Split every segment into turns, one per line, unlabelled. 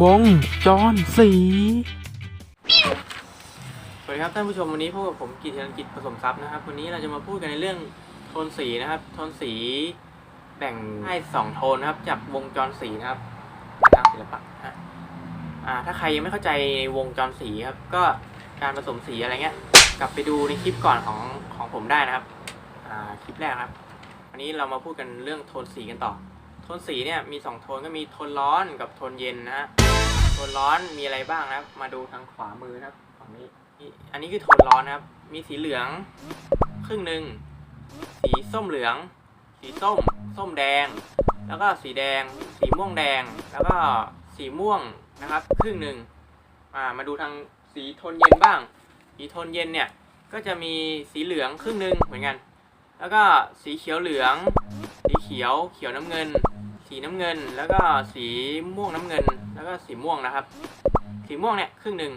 วงจรสี
สวัสดีครับท่านผู้ชมวันนี้พบกับผมกิตติกิจผสมทรัพย์นะครับ วันนี้เราจะมาพูดกันในเรื่องโทนสีนะครับ โทนสีแบ่งให้สองโทนนะครับ จากวงจรสีนะครับทางศิลปะฮะอ่า ถ้าใครยังไม่เข้าใจวงจรสีครับ ก็การผสมสีอะไรเงี้ย กลับไปดูในคลิปก่อนของของผมได้นะครับ อ่า คลิปแรกครับ วันนี้เรามาพูดกันเรื่องโทนสีกันต่อ โทนสีเนี่ยมีสองโทนก็มีโทนร้อนกับโทนเย็นนะฮะโทนร้อนมีอะไรบ้างนะครับ มาดูทางขวามือนะครับฝั่งนี้ อันนี้คือโทนร้อนนะครับ มีสีเหลืองครึ่งหนึ่งสีส้มเหลือง สีส้ม ส้มแดง แล้วก็สีแดง สีม่วงแดง แล้วก็สีม่วงนะครับ ครึ่งหนึ่งอ่ามาดูทางสีโทนเย็นบ้าง สีโทนเย็นเนี่ยก็จะมีสีเหลืองครึ่งหนึ่งเหมือนกัน แล้วก็สีเขียวเหลือง สีเขียว เขียวน้ำเงิน สีน้ำเงิน แล้วก็สีม่วงน้ำเงิน แล้วก็สีม่วงนะครับ สีม่วงเนี่ยครึ่งหนึ่ง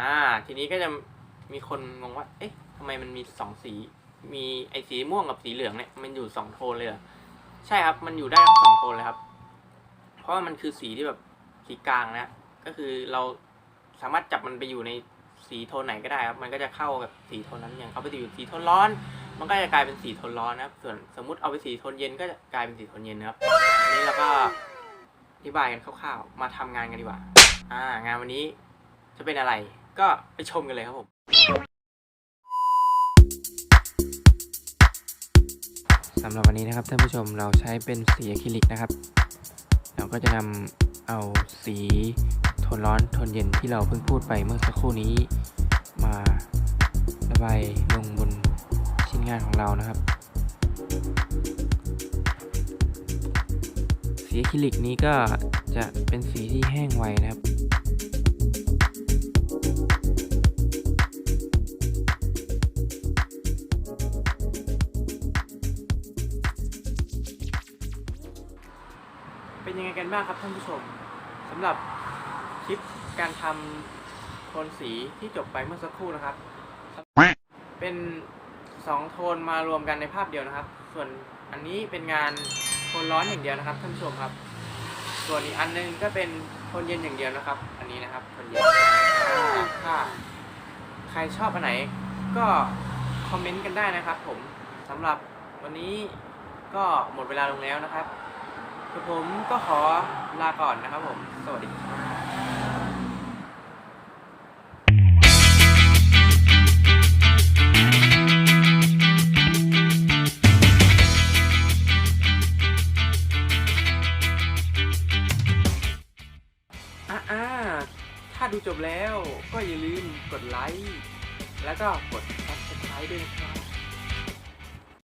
อ่า ทีนี้ก็จะมีคนงงว่า เอ๊ะทำไมมันมีสองสี มีไอ้สีม่วงกับสีเหลืองเนี่ยมันอยู่สองโทนเลยเหรอใช่ครับ มันอยู่ได้ทั้งสองโทนเลยครับ เพราะว่ามันคือสีที่แบบสีกลางนะ ก็คือเราสามารถจับมันไปอยู่ในสีโทนไหนก็ได้ครับ มันก็จะเข้ากับสีโทนนั้นอย่างเขาไปอยู่สีโทนร้อน มันก็จะกลายเป็นสีโทนร้อนนะครับ ส่วนสมมติเอาไปสีโทนเย็นก็จะกลายเป็นสีโทนเย็นนะครับอันนี้เราก็อธิบายกันคร่าวๆ มาทำงานกันดีกว่า อ่า งานวันนี้จะเป็นอะไร ก็ไปชมกันเลยครับผม สำหรับวันนี้นะครับท่านผู้ชมเราใช้เป็นสีอะคริลิกนะครับ เราก็จะนำเอาสีโทนร้อนโทนเย็นที่เราเพิ่งพูดไปเมื่อสักครู่นี้ มาระบายลงบน งานของเรานะครับ สีอะคริลิกนี้ก็จะเป็นสีที่แห้งไวนะครับเป็นยังไงกันบ้างครับท่านผู้ชมสำหรับคลิปการทำโทนสีที่จบไปเมื่อสักครู่นะครับ เป็น สองโทนมารวมกันในภาพเดียวนะครับ ส่วนอันนี้เป็นงานโทนร้อนอย่างเดียวนะครับท่านผู้ชมครับ ส่วนอีกอันหนึงก็เป็นโทนเย็นอย่างเดียวนะครับ อันนี้นะครับโทนเย็นถ้าใครชอบอันไหนก็คอมเมนต์กันได้นะครับ ผมสำหรับวันนี้ก็หมดเวลาลงแล้วนะครับคือผมก็ขอลาก่อนนะครับผม สวัสดี ดูจบแล้วก็อย่าลืมกดไลค์ แล้วก็กด subscribe ด้วยนะครับ